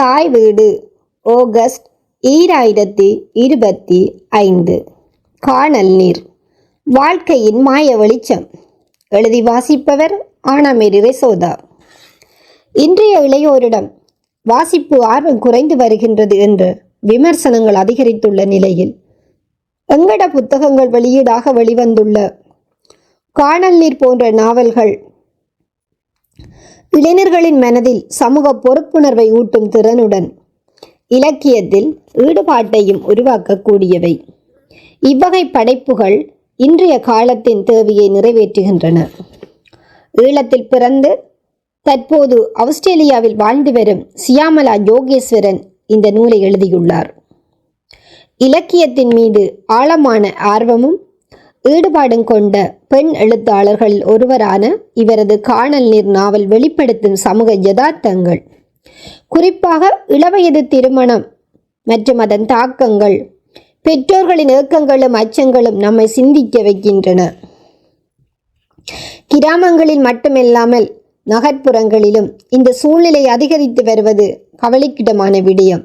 தாய் வீடு ஆகஸ்ட் ஈராயிரத்தி இருபத்தி ஐந்து. காணல் நீர். வாழ்க்கையின் மாய வெளிச்சம். எழுதி வாசிப்பவர் ஆனாமேரி ரெசோதா. இன்றைய இளையோரிடம் வாசிப்பு ஆர்வம் குறைந்து வருகின்றது என்று விமர்சனங்கள் அதிகரித்துள்ள நிலையில் எங்கட புத்தகங்கள் வெளியீடாக வெளிவந்துள்ள காணல் நீர் போன்ற நாவல்கள் இளைஞர்களின் மனதில் சமூக பொறுப்புணர்வை ஊட்டும் திறனுடன் இலக்கியத்தில் ஈடுபாட்டையும் உருவாக்கக்கூடியவை. இவ்வகை படைப்புகள் இன்றைய காலத்தின் தேவையை நிறைவேற்றுகின்றன. ஈழத்தில் பிறந்து தற்போது ஆஸ்திரேலியாவில் வாழ்ந்து வரும் சியாமலா யோகேஸ்வரன் இந்த நூலை எழுதியுள்ளார். இலக்கியத்தின் மீது ஆழமான ஆர்வமும் ஈடுபாடும் கொண்ட பெண் எழுத்தாளர்களில் ஒருவரான இவரது காணல் நீர் நாவல் வெளிப்படுத்தும் சமூக யதார்த்தங்கள். குறிப்பாக இளவயது திருமணம் மற்றும் அதன் தாக்கங்கள் பெற்றோர்களின் ஏக்கங்களும் அச்சங்களும் நம்மை சிந்திக்க வைக்கின்றன. கிராமங்களில் மட்டுமில்லாமல் நகர்ப்புறங்களிலும் இந்த சூழ்நிலை அதிகரித்து வருவது கவலைக்கிடமான விடயம்.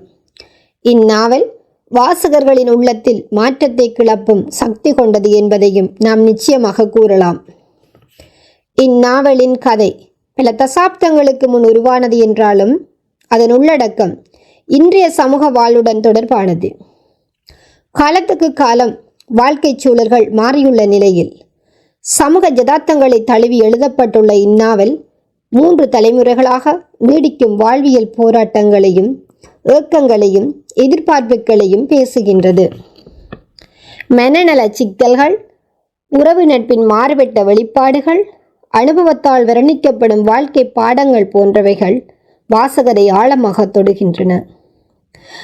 இந்நாவல் வாசகர்களின் உள்ளத்தில் மாற்றத்தை கிளப்பும் சக்தி கொண்டது என்பதையும் நாம் நிச்சயமாக கூறலாம். இந்நாவலின் கதை பல தசாப்தங்களுக்கு முன் உருவானது என்றாலும் அதன் உள்ளடக்கம் இன்றைய சமூக வாழ்வுடன் தொடர்பானது. காலத்துக்கு காலம் வாழ்க்கை சூழல்கள் மாறியுள்ள நிலையில் சமூக ஜதார்த்தங்களை தழுவி எழுதப்பட்டுள்ள இந்நாவல் மூன்று தலைமுறைகளாக நீடிக்கும் வாழ்வியல் போராட்டங்களையும் ஏக்கங்களையும் எதிர்பார்ப்புகளையும் பேசுகின்றது. மனநல சிக்கல்கள் உறவு நட்பின் மாறுபட்ட வெளிப்பாடுகள் அனுபவத்தால் வர்ணிக்கப்படும் வாழ்க்கை பாடங்கள் போன்றவைகள் வாசகரை ஆழமாக தொடுகின்றன.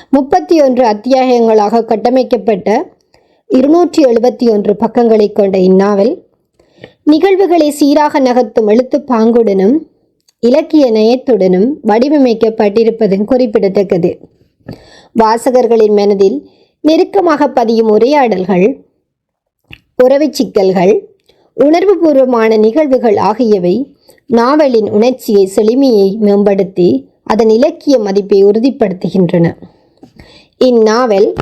முப்பத்தி ஒன்று அத்தியாயங்களாக கட்டமைக்கப்பட்ட இருநூற்றி எழுபத்தி ஒன்று பக்கங்களை கொண்ட இந்நாவல் நிகழ்வுகளை சீராக நகர்த்தும் எழுத்து பாங்குடனும் இலக்கிய நயத்துடனும் வடிவமைக்கப்பட்டிருப்பதும் குறிப்பிடத்தக்கது. வாசகர்களின் மனதில் நெருக்கமாக பதியும் உரையாடல்கள் உறவு சிக்கல்கள் உணர்வுபூர்வமான நிகழ்வுகள் ஆகியவை நாவலின் உணர்ச்சியை செழுமையை மேம்படுத்தி அதன் இலக்கிய மதிப்பை உறுதிப்படுத்துகின்றன. இந்நாவல்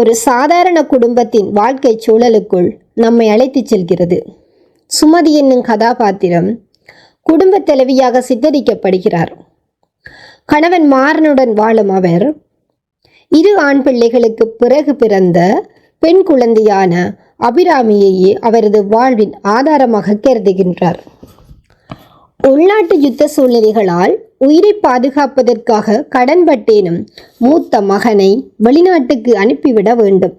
ஒரு சாதாரண குடும்பத்தின் வாழ்க்கை சூழலுக்குள் நம்மை அழைத்துச் செல்கிறது. சுமதி என்னும் கதாபாத்திரம் குடும்ப தலைவியாக சித்தரிக்கப்படுகிறார். கணவன் மாறனுடன் வாழும் அவர் இரு ஆண் பிள்ளைகளுக்கு பிறகு பிறந்த பெண் குழந்தையான அபிராமியையே அவரது வாழ்வின் ஆதாரமாக கருதுகின்றார். உள்நாட்டு யுத்த சூழ்நிலைகளால் உயிரை பாதுகாப்பதற்காக கடன்பட்டேனும் மூத்த மகனை வெளிநாட்டுக்கு அனுப்பிவிட வேண்டும்.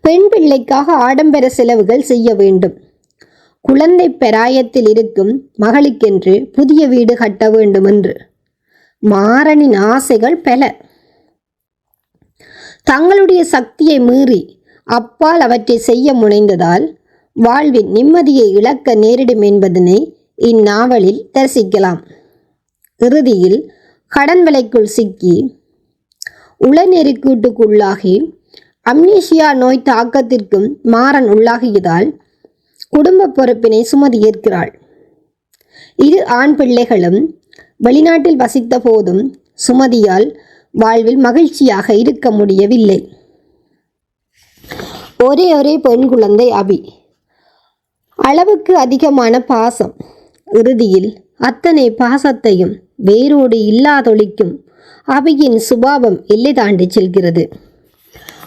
பெண் பிள்ளைக்காக ஆடம்பர செலவுகள் செய்ய வேண்டும். குழந்தை பெராயத்தில் இருக்கும் மகளுக்கென்று புதிய வீடு கட்ட வேண்டும் என்று மாறனின் ஆசைகள் பல. தங்களுடைய சக்தியை மீறி அப்பால் அவற்றை செய்ய முனைந்ததால் வாழ்வின் நிம்மதியை இழக்க நேரிடும் என்பதனை இந்நாவலில் தரிசிக்கலாம். இறுதியில் கடன் வலைக்குள் சிக்கி உளநெருக்கூட்டுக்குள்ளாகி அம்னீஷியா நோய் தாக்கத்திற்கும் மாறன் உள்ளாகியதால் குடும்ப பொறுப்பினை சுமதி ஏற்கிறாள். இரு ஆண் பிள்ளைகளும் வெளிநாட்டில் வசித்த போதும் சுமதியால் வாழ்வில் மகிழ்ச்சியாக இருக்க முடியவில்லை. ஒரே ஒரே பெண் குழந்தை அபி. அளவுக்கு அதிகமான பாசம். இறுதியில் அத்தனை பாசத்தையும் வேரோடு இல்லாதொழிக்கும் அபியின் சுபாவம் எல்லை தாண்டி செல்கிறது.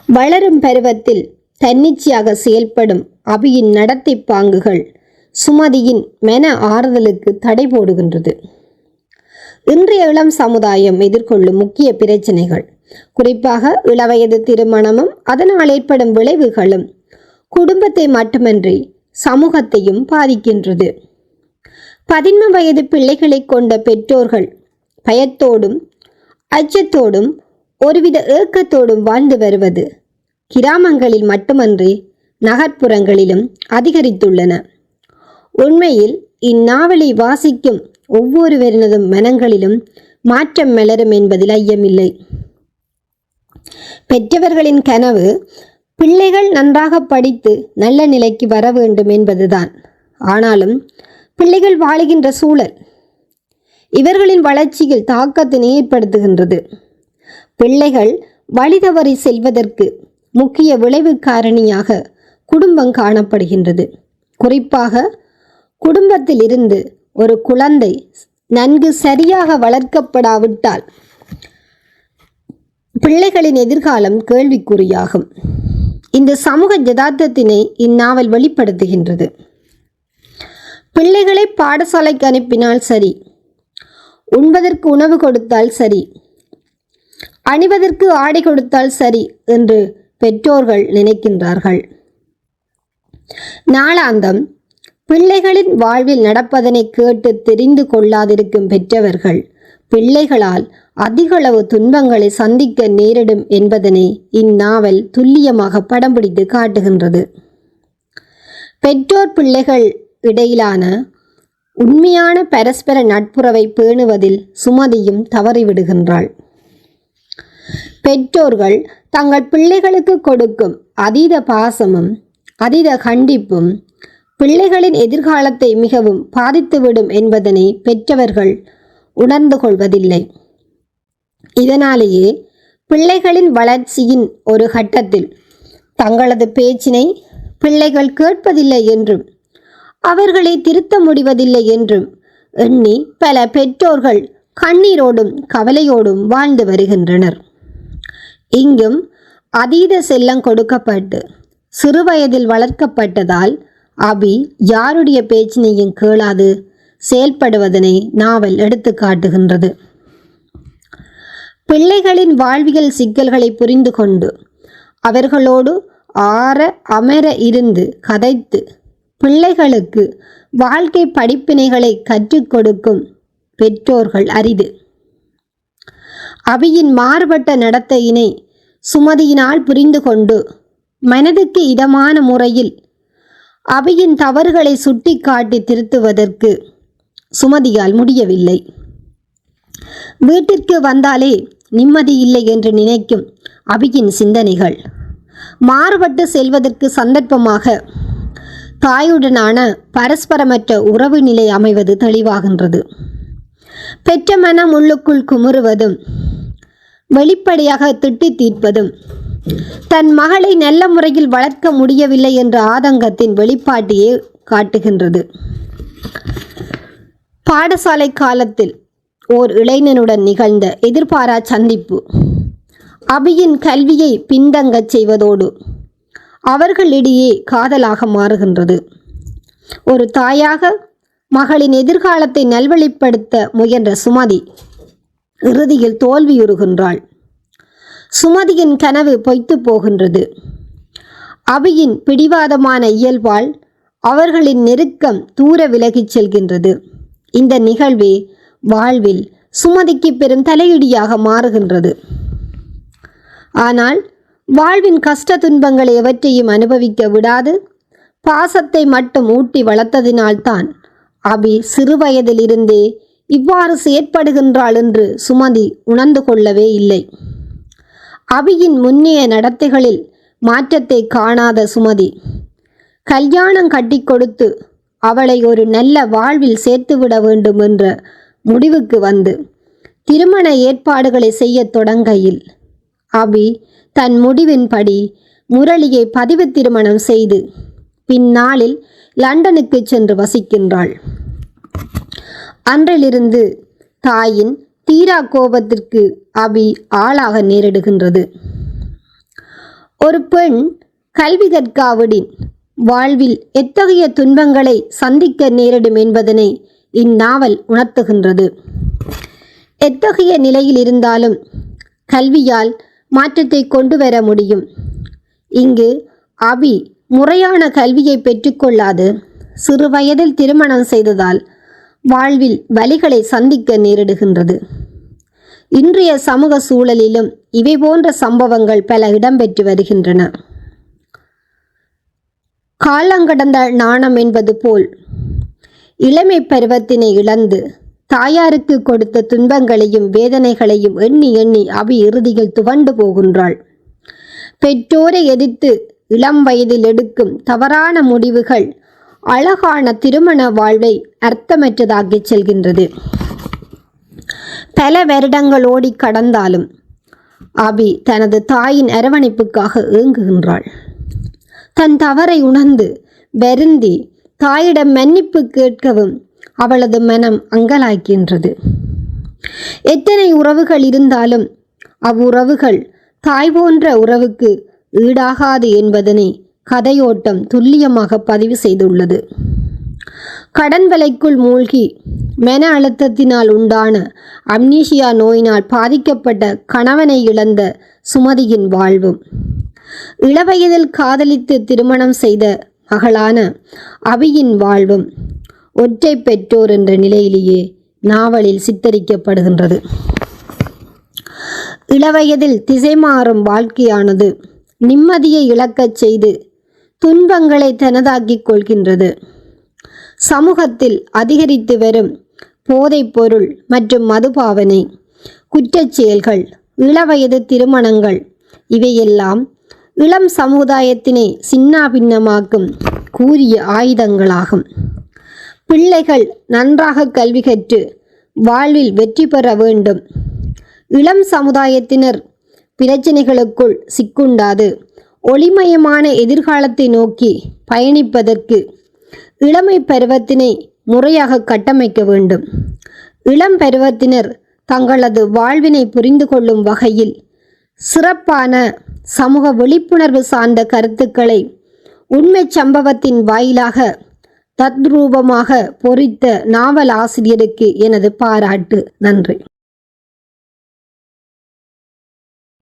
வளரும் பருவத்தில் தன்னிச்சையாக செயல்படும் அபியின் நடத்தை பாங்குகள் சுமதியின் மன ஆறுதலுக்கு தடை போடுகின்றது. இன்றைய இளம் சமுதாயம் எதிர்கொள்ளும் முக்கிய பிரச்சனைகள். குறிப்பாக இளவயது திருமணமும் அதனால் ஏற்படும் விளைவுகளும் குடும்பத்தை மட்டுமன்றி சமூகத்தையும் பாதிக்கின்றது. பதின்ம வயது பிள்ளைகளை கொண்ட பெற்றோர்கள் பயத்தோடும் அச்சத்தோடும் ஒருவித ஏக்கத்தோடும் வாழ்ந்து வருவது கிராமங்களில் மட்டுமன்றி நகர்ப்புறங்களிலும் அதிகரித்துள்ளன. உண்மையில் இந்நாவலை வாசிக்கும் ஒவ்வொருவரினதும் மனங்களிலும் மாற்றம் மலரும் என்பதில் ஐயமில்லை. பெற்றவர்களின் கனவு பிள்ளைகள் நன்றாக படித்து நல்ல நிலைக்கு வர வேண்டும் என்பதுதான். ஆனாலும் பிள்ளைகள் வாழுகின்ற சூழல் இவர்களின் வளர்ச்சியில் தாக்கத்தினை ஏற்படுத்துகின்றது. பிள்ளைகள் வழிதவறி செல்வதற்கு முக்கிய விளைவு காரணியாக குடும்பம் காணப்படுகின்றது. குறிப்பாக குடும்பத்தில் இருந்து ஒரு குழந்தை நன்கு சரியாக வளர்க்கப்படாவிட்டால் பிள்ளைகளின் எதிர்காலம் கேள்விக்குறியாகும். இந்த சமூக யதார்த்தத்தினை இந்நாவல் வெளிப்படுத்துகின்றது. பிள்ளைகளை பாடசாலைக்கு அனுப்பினால் சரி உண்பதற்கு உணவு கொடுத்தால் சரி அணிவதற்கு ஆடை கொடுத்தால் சரி என்று பெற்றோர்கள் நினைக்கின்றார்கள். நாளாந்தம் பிள்ளைகளின் வாழ்வில் நடப்பதனை கேட்டு தெரிந்து கொள்ளாதிருக்கும் பெற்றவர்கள் பிள்ளைகளால் அதிகளவு துன்பங்களை சந்திக்க நேரிடும் என்பதனை இந்நாவல் துல்லியமாக படம் பிடித்து காட்டுகின்றது. பெற்றோர் பிள்ளைகள் இடையிலான உண்மையான பரஸ்பர நட்புறவை பேணுவதில் சுமதியும் தவறிவிடுகின்றாள். பெற்றோர்கள் தங்கள் பிள்ளைகளுக்கு கொடுக்கும் அதீத பாசமும் அதீத கண்டிப்பும் பிள்ளைகளின் எதிர்காலத்தை மிகவும் பாதித்துவிடும் என்பதனை பெற்றவர்கள் உணர்ந்து கொள்வதில்லை. இதனாலேயே பிள்ளைகளின் வளர்ச்சியின் ஒரு கட்டத்தில் தங்களது பேச்சினை பிள்ளைகள் கேட்பதில்லை என்றும் அவர்களை திருத்த முடிவதில்லை என்றும் எண்ணி பல பெற்றோர்கள் கண்ணீரோடும் கவலையோடும் வாழ்ந்து வருகின்றனர். இங்கும் அதீத செல்லம் கொடுக்கப்பட்டு சிறுவயதில் வளர்க்கப்பட்டதால் அபி யாருடைய பேச்சினையும் கேளாது. செயல்படுவதனை நாவல் எடுத்து காட்டுகின்றது. பிள்ளைகளின் வாழ்வியல் சிக்கல்களை புரிந்து கொண்டு அவர்களோடு ஆற அமர இருந்து கதைத்து பிள்ளைகளுக்கு வாழ்க்கை படிப்பினைகளை கற்றுக் கொடுக்கும் பெற்றோர்கள் அரிது. அபியின் மாறுபட்ட நடத்தையினை சுமதியினால் புரிந்து கொண்டு மனதுக்கு இதமான முறையில் அபியின் தவறுகளை சுட்டிக்காட்டி திருத்துவதற்கு சுமதியால் முடியவில்லை. வீட்டிற்கு வந்தாலே நிம்மதி இல்லை என்று நினைக்கும் அபியின் சிந்தனைகள். மாறுபட்டு செல்வதற்கு சந்தர்ப்பமாக தாயுடனான பரஸ்பரமற்ற உறவு நிலை அமைவது தெளிவாகின்றது. பெற்ற மனம் உள்ளுக்குள் குமுறுவதும் வெளிப்படையாக திட்டி தீர்ப்பதும் தன் மகளை நல்ல முறையில் வளர்க்க முடியவில்லை என்ற ஆதங்கத்தின் வெளிப்பாட்டையே காட்டுகின்றது. பாடசாலை காலத்தில் ஓர் இளைஞனுடன் நிகழ்ந்த எதிர்பாரா சந்திப்பு. அபியின் கல்வியை பின்தங்கச் செய்வதோடு அவர்களிடையே காதலாக மாறுகின்றது. ஒரு தாயாக மகளின் எதிர்காலத்தை நல்வழிப்படுத்த முயன்ற சுமதி இறுதியில் தோல்வியுறுகின்றாள். சுமதியின் கனவு பொய்த்து போகின்றது. அபியின் பிடிவாதமான இயல்பால் அவர்களின் நெருக்கம் தூர விலகிச் செல்கின்றது. இந்த நிகழ்வே வாழ்வில் சுமதிக்கு பெரும் தலையிடியாக மாறுகின்றது. ஆனால் வாழ்வின் கஷ்ட துன்பங்களை எவற்றையும் அனுபவிக்க விடாது. பாசத்தை மட்டும் ஊட்டி வளர்த்ததினால்தான் அபி சிறுவயதிலிருந்தே இவ்வாறு செயற்படுகின்றாள் என்று சுமதி உணர்ந்து கொள்ளவே இல்லை. அபியின் முன்னைய நடத்தைகளில் மாற்றத்தை காணாத சுமதி. கல்யாணம் கட்டி கொடுத்து அவளை ஒரு நல்ல வாழ்வில் சேர்த்துவிட வேண்டும் என்ற முடிவுக்கு வந்து திருமண ஏற்பாடுகளை செய்யத் தொடங்கையில் அபி தன் முடிவின்படி முரளியை பதிவு திருமணம் செய்து பின்னாளில் லண்டனுக்கு சென்று வசிக்கின்றாள். அன்றிலிருந்து தாயின் தீரா கோபத்திற்கு அபி ஆளாக நேரிடுகின்றது. ஒரு பெண் கல்வி கற்காவிடின் வாழ்வில் எத்தகைய துன்பங்களை சந்திக்க நேரிடும் என்பதனை இந்நாவல் உணர்த்துகின்றது. எத்தகைய நிலையில் இருந்தாலும் கல்வியால் மாற்றத்தை கொண்டு வர முடியும். இங்கு அபி முறையான கல்வியை பெற்றுக்கொள்ளாது சிறு வயதில் திருமணம் செய்ததால் வாழ்வில் வலிகளை சந்திக்க நேரிடுகின்றது. இன்றைய சமூக சூழலிலும் இவை போன்ற சம்பவங்கள் பல இடம்பெற்று வருகின்றன. காலங்கடந்த நாணம் என்பது போல் இளமை பருவத்தினை இழந்து தாயாருக்கு கொடுத்த துன்பங்களையும் வேதனைகளையும் எண்ணி எண்ணி அவி இறுதியில் துவண்டு போகின்றாள். பெற்றோரை எதிர்த்து இளம் வயதில் எடுக்கும் தவறான முடிவுகள் அழகான திருமண வாழ்வை அர்த்தமற்றதாக்கிச் செல்கின்றது. பல வருடங்கள் ஓடி கடந்தாலும் அபி தனது தாயின் அரவணைப்புக்காக ஏங்குகின்றாள். தன் தவறை உணர்ந்து வருந்தி தாயிடம் மன்னிப்பு கேட்கவும் அவளது மனம் அங்கலாய்க்கின்றது. எத்தனை உறவுகள் இருந்தாலும் அவ்வுறவுகள் தாய் போன்ற உறவுக்கு ஈடாகாது என்பதனை கதையோட்டம் துல்லியமாக பதிவு செய்துள்ளது. கடன் வலைக்குள் மூழ்கி மன அழுத்தத்தினால் உண்டான அம்னீஷியா நோயினால் பாதிக்கப்பட்ட கணவனை இழந்த சுமதியின் வாழ்வும். இளவயதில் காதலித்து திருமணம் செய்த மகளான அபியின் வாழ்வும் ஒற்றை பெற்றோர் என்ற நிலையிலேயே நாவலில் சித்தரிக்கப்படுகின்றது. இளவயதில் திசை மாறும் வாழ்க்கையானது நிம்மதியை இழக்கச் செய்து துன்பங்களை தனதாக்கிக் கொள்கின்றது. சமூகத்தில் அதிகரித்து வரும் போதைப்பொருள் மற்றும் மதுபாவனை குற்றச் செயல்கள் இளவயது திருமணங்கள் இவையெல்லாம் இளம் சமுதாயத்தினை சின்னாபின்னமாக்கும் கூரிய ஆயுதங்களாகும். பிள்ளைகள் நன்றாக கல்வி கற்று வாழ்வில் வெற்றி பெற வேண்டும். இளம் சமுதாயத்தினர் பிரச்சனைகளுக்குள் சிக்குண்டாது. ஒளிமயமான எதிர்காலத்தை நோக்கி பயணிப்பதற்கு இளமை பருவத்தினை முறையாக கட்டமைக்க வேண்டும். இளம் பருவத்தினர் தங்களது வாழ்வினை புரிந்து கொள்ளும் வகையில் சிறப்பான சமூக விழிப்புணர்வு சார்ந்த கருத்துக்களை உண்மை சம்பவத்தின் வாயிலாக தத்ரூபமாக பொறித்த நாவல் ஆசிரியருக்கு எனது பாராட்டு. நன்றி.